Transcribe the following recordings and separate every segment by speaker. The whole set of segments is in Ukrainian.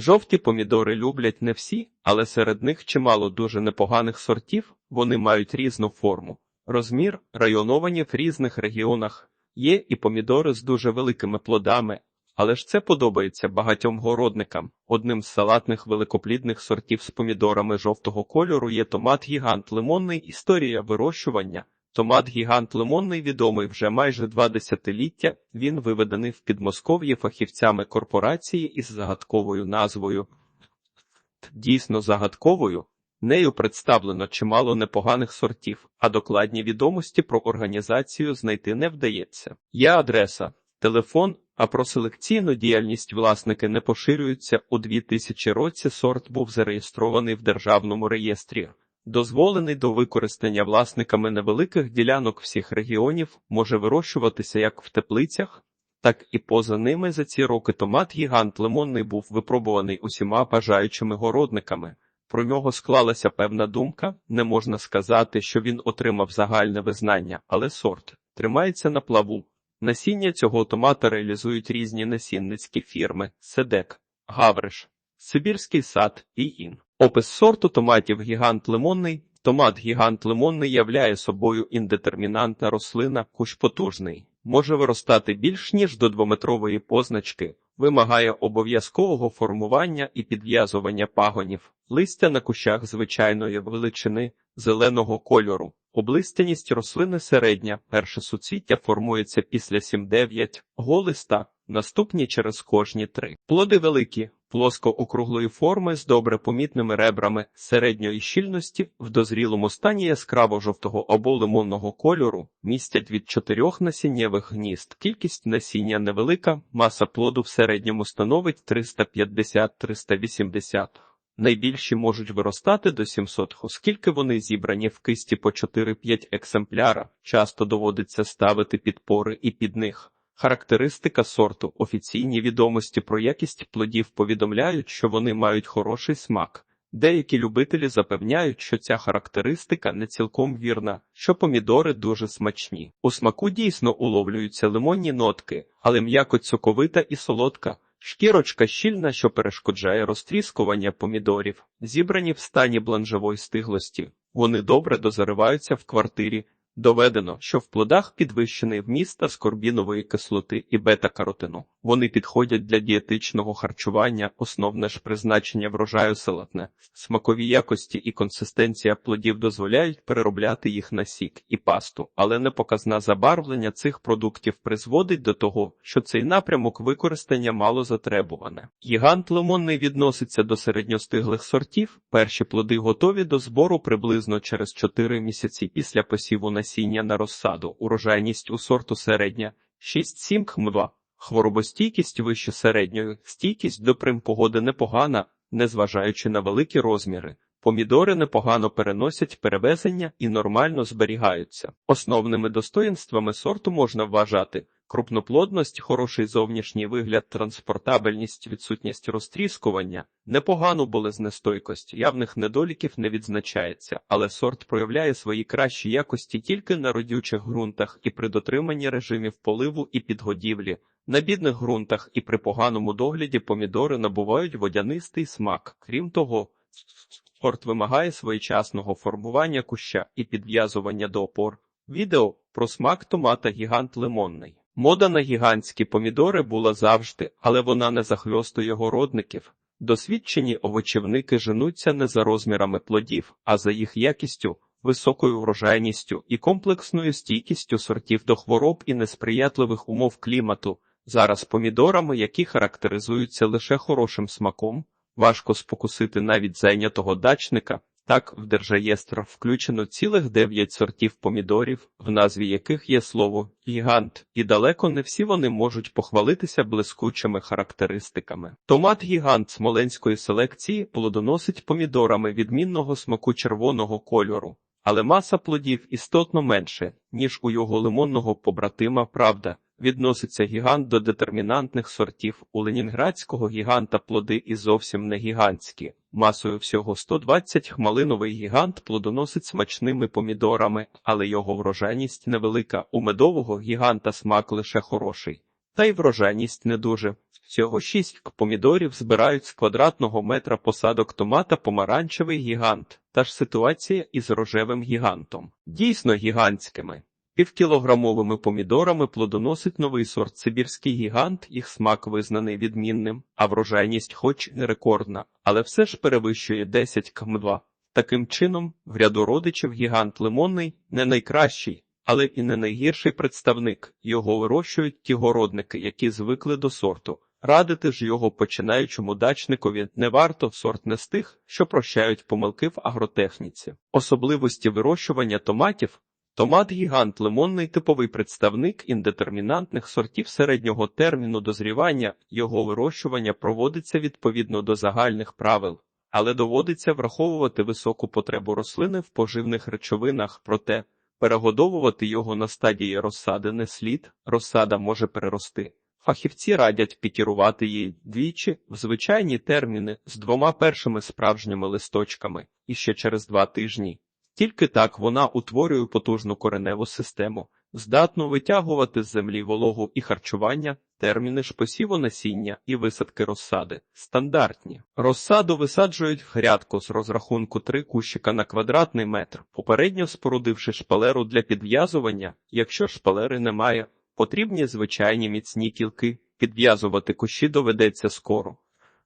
Speaker 1: Жовті помідори люблять не всі, але серед них чимало дуже непоганих сортів, вони мають різну форму. Розмір районовані в різних регіонах. Є і помідори з дуже великими плодами, але ж це подобається багатьом городникам. Одним з салатних великоплідних сортів з помідорами жовтого кольору є томат гігант лимонний. Історія вирощування. Томат гігант лимонний відомий вже майже два десятиліття. Він виведений в Підмосков'ї фахівцями корпорації із загадковою назвою. Дійсно загадковою. Нею представлено чимало непоганих сортів, а докладні відомості про організацію знайти не вдається. Є адреса, телефон, а про селекційну діяльність власники не поширюються. У 2000 році сорт був зареєстрований в державному реєстрі. Дозволений до використання власниками невеликих ділянок всіх регіонів може вирощуватися як в теплицях, так і поза ними за ці роки томат гігант лимонний був випробуваний усіма бажаючими городниками. Про нього склалася певна думка. Не можна сказати, що він отримав загальне визнання, але сорт тримається на плаву. Насіння цього томата реалізують різні насінницькі фірми: Седек, Гавриш, Сибірський сад і ін. Опис сорту томатів гігант лимонний. Томат гігант лимонний являє собою індетермінантна рослина, кущ потужний, може виростати більш ніж до двометрової позначки, вимагає обов'язкового формування і підв'язування пагонів, листя на кущах звичайної величини, зеленого кольору. Облистяність рослини середня, перше суцвіття формується після 7-9 голиста, наступні через кожні три. Плоди великі, плоско-округлої форми з добре помітними ребрами середньої щільності, в дозрілому стані яскраво жовтого або лимонного кольору, містять від чотирьох насіннєвих гнізд. Кількість насіння невелика, маса плоду в середньому становить 350-380. Найбільші можуть виростати до 700, оскільки вони зібрані в кисті по 4-5 екземпляра, часто доводиться ставити підпори і під них. Характеристика сорту офіційні відомості про якість плодів повідомляють, що вони мають хороший смак. Деякі любителі запевняють, що ця характеристика не цілком вірна, що помідори дуже смачні. У смаку дійсно уловлюються лимонні нотки, але м'яко цуковита і солодка. Шкірочка щільна, що перешкоджає розтріскування помідорів, зібрані в стані бланжевої стиглості. Вони добре дозариваються в квартирі. Доведено, що в плодах підвищений вміст аскорбінової кислоти і бета-каротину. Вони підходять для дієтичного харчування, основне ж призначення врожаю селатне. Смакові якості і консистенція плодів дозволяють переробляти їх на сік і пасту, але непоказне забарвлення цих продуктів призводить до того, що цей напрямок використання мало затребуване. Гігант лимонний відноситься до середньостиглих сортів. Перші плоди готові до збору приблизно через 4 місяці після посіву насіння на розсаду. Урожайність у сорту середня 6-7 хмва. Хворобостійкість вище середньої, стійкість до примпогоди непогана, незважаючи на великі розміри. Помідори непогано переносять перевезення і нормально зберігаються. Основними достоїнствами сорту можна вважати крупноплодність, хороший зовнішній вигляд, транспортабельність, відсутність розтріскування, непогану болезнестойкость, явних недоліків не відзначається, але сорт проявляє свої кращі якості тільки на родючих ґрунтах і при дотриманні режимів поливу і підгодівлі. На бідних ґрунтах і при поганому догляді помідори набувають водянистий смак. Крім того, сорт вимагає своєчасного формування куща і підв'язування до опор. Відео про смак томата гігант лимонний. Мода на гігантські помідори була завжди, але вона не захльостує городників. Досвідчені овочівники женуться не за розмірами плодів, а за їх якістю, високою врожайністю і комплексною стійкістю сортів до хвороб і несприятливих умов клімату. Зараз помідорами, які характеризуються лише хорошим смаком, важко спокусити навіть зайнятого дачника. Так, в держреєстр включено цілих дев'ять сортів помідорів, в назві яких є слово гігант, і далеко не всі вони можуть похвалитися блискучими характеристиками. Томат гігант смоленської селекції плодоносить помідорами відмінного смаку червоного кольору, але маса плодів істотно менше, ніж у його лимонного побратима, правда. Відноситься гігант до детермінантних сортів у ленінградського гіганта плоди і зовсім не гігантські. Масою всього 120 хмалиновий гігант плодоносить смачними помідорами, але його врожайність невелика. У медового гіганта смак лише хороший, та й врожайність не дуже. Всього шість помідорів збирають з квадратного метра посадок томата помаранчевий гігант. Та ж ситуація із рожевим гігантом. Дійсно гігантськими. Півкілограмовими помідорами плодоносить новий сорт Сибірський гігант, їх смак визнаний відмінним, а врожайність хоч не рекордна, але все ж перевищує 10 км2. Таким чином, в ряду родичів гігант лимонний не найкращий, але і не найгірший представник. Його вирощують ті городники, які звикли до сорту. Радити ж його починаючому дачникові не варто сорт не з тих, що прощають помилки в агротехніці. Особливості вирощування томатів Томат гігант лимонний типовий представник індетермінантних сортів середнього терміну дозрівання, його вирощування проводиться відповідно до загальних правил, але доводиться враховувати високу потребу рослини в поживних речовинах, проте перегодовувати його на стадії розсади не слід, розсада може перерости. Фахівці радять пікірувати її двічі в звичайні терміни з двома першими справжніми листочками і ще через два тижні. Тільки так вона утворює потужну кореневу систему, здатну витягувати з землі вологу і харчування, терміни ж посіву насіння і висадки розсади. Стандартні. Розсаду висаджують в грядку з розрахунку три кущика на квадратний метр, попередньо спорудивши шпалеру для підв'язування, якщо шпалери немає, потрібні звичайні міцні кілки, підв'язувати кущі доведеться скоро.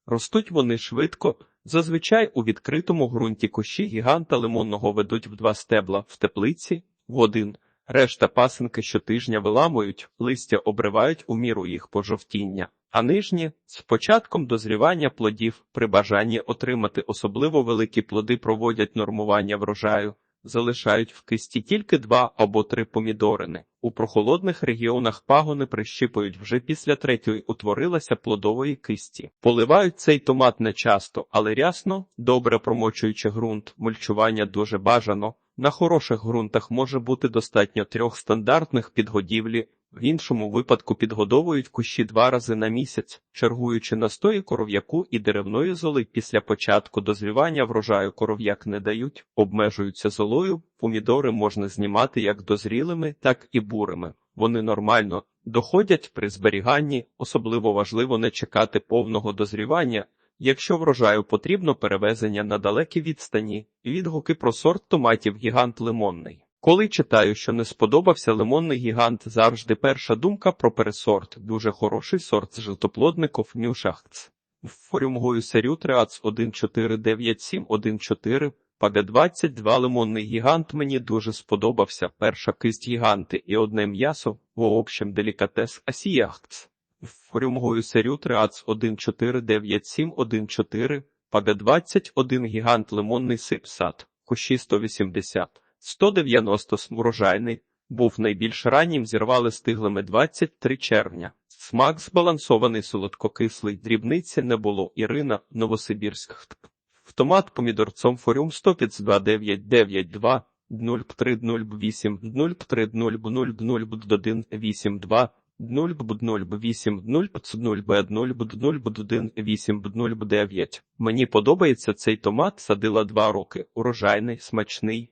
Speaker 1: Ростуть вони швидко. Зазвичай у відкритому ґрунті кущі гіганта лимонного ведуть в два стебла в теплиці, в один. Решта пасинки щотижня виламують, листя обривають у міру їх пожовтіння, а нижні з початком дозрівання плодів при бажанні отримати особливо великі плоди проводять нормування врожаю, залишають в кисті тільки два або три помідорини. У прохолодних регіонах пагони прищипують вже після третьої утворилася плодової кисті. Поливають цей томат не часто, але рясно, добре промочуючи ґрунт, мульчування дуже бажано. На хороших ґрунтах може бути достатньо трьох стандартних підгодівлі, в іншому випадку підгодовують кущі два рази на місяць, чергуючи настої коров'яку і деревної золи після початку дозрівання врожаю коров'як не дають, обмежуються золою, помідори можна знімати як дозрілими, так і бурими. Вони нормально доходять при зберіганні, особливо важливо не чекати повного дозрівання. Якщо врожаю потрібно перевезення на далекі відстані, відгуки про сорт томатів гігант лимонний. Коли читаю, що не сподобався лимонний гігант, завжди перша думка про пересорт. Дуже хороший сорт з жовтоплодников Нюшахц. Форюмгою серю Триац 149714 Паге 22 лимонний гігант мені дуже сподобався. Перша кисть гіганти і одне м'ясо, в общем делікатес асіяхц. Форюмгою серю Триац 149714 Паге 21 гігант лимонний сипсад. Кущі 180. 190 врожайний, був найбільш раннім, зірвали стиглими 23 червня. Смак збалансований солодкокислий, дрібниці не було. Ірина, Новосибірськ. Втомат помідорцом форюм 1529992 03008 03000 82 0 б 0 б 8 0 б 0 б 0 б 0 б 1 8 б 0 б 9. Мені подобається цей томат, садила два роки. Урожайний, смачний,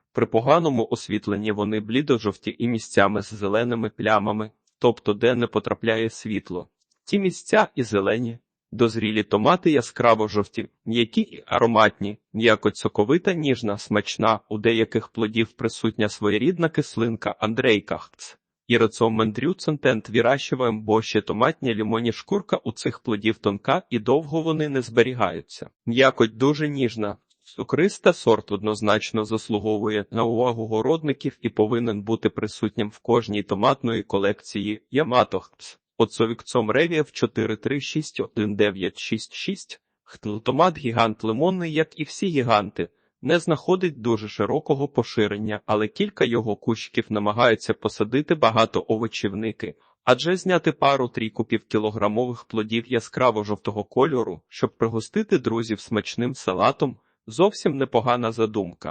Speaker 1: 03 0 0 0 1 8 2 0 0 8 0 0 б 0 0 1 8 0 9. Томати достигають рівномірно, переходячи від світло-зеленого кольору до жовтого. При поганому освітленні вони блідо-жовті і місцями з зеленими плямами, тобто де не потрапляє світло. Ті місця і зелені. Дозрілі томати яскраво жовті, м'які і ароматні, м'якоть соковита, ніжна, смачна, у деяких плодів присутня своєрідна кислинка Андрейкахц. І рецом мендрюцентент вирощуємо, бо ще томатні лімоні шкурка у цих плодів тонка і довго вони не зберігаються. М'якоть дуже ніжна. Цукриста сорт однозначно заслуговує на увагу городників і повинен бути присутнім в кожній томатної колекції Яматохц. Оцовікцом Ревіев 4361966 Хтлтомат гігант лимонний, як і всі гіганти, не знаходить дуже широкого поширення, але кілька його кущиків намагаються посадити багато овочівники, адже зняти пару трійку півкілограмових плодів яскраво жовтого кольору, щоб пригостити друзів смачним салатом, Зовсім непогана задумка.